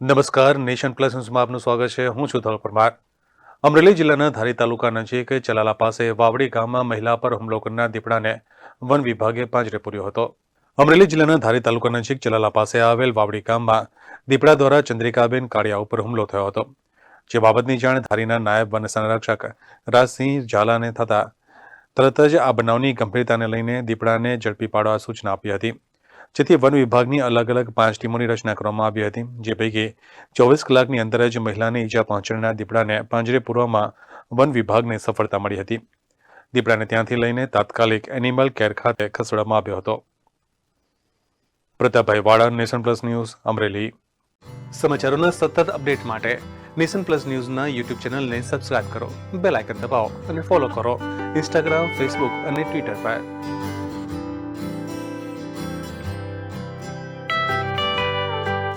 નમસ્કાર, nation plus ન્યૂઝમાં આપનું સ્વાગત છે. હું છું ધવલ પરમાર. અમરેલી જિલ્લાના ધારી તાલુકા નજીક ચલાલા પાસે વાવડી ગામમાં મહિલા પર હુમલો કરનાર દીપડાને વન વિભાગે પાંજરે પૂર્યો હતો. અમરેલી જિલ્લાના ધારી તાલુકા નજીક ચલાલા પાસે આવેલ વાવડી ગામમાં દીપડા દ્વારા ચંદ્રિકાબેન કાળિયા ઉપર હુમલો થયો હતો. જે બાબતની જાણ ધારીના નાયબ વન સંરક્ષક રાજસિંહ ઝાલાને થતા તરત જ આ બનાવની ગંભીરતાને લઈને દીપડાને ઝડપી પાડવા સૂચના આપી હતી. જેથી વન વિભાગની અલગ અલગ પાંચ ટીમોની રચના કરવામાં આવી હતી, જે પૈકી ચોવીસ કલાકની અંદર જ મહિલાને ઈજા પહોંચાડનાર દીપડાને પાંજરે પૂરવામાં વન વિભાગને સફળતા મળી હતી. દીપડાને ત્યાંથી લઈને તાત્કાલિક એનિમલ કેર ખાતે ખસેડવામાં આવ્યો હતો. પ્રતાપભાઈ વાળા નેશન પ્લસ ન્યૂઝ, અમરેલી. સમાચારોના સતત અપડેટ માટે નેશન પ્લસ ન્યૂઝના યુટ્યુબ ચેનલને સબસ્ક્રાઇબ કરો, બેલ આઇકન દબાવો અને ફોલો કરો. ઇન્સ્ટાગ્રામ, ફેસબુક અને ટ્વિટર પર.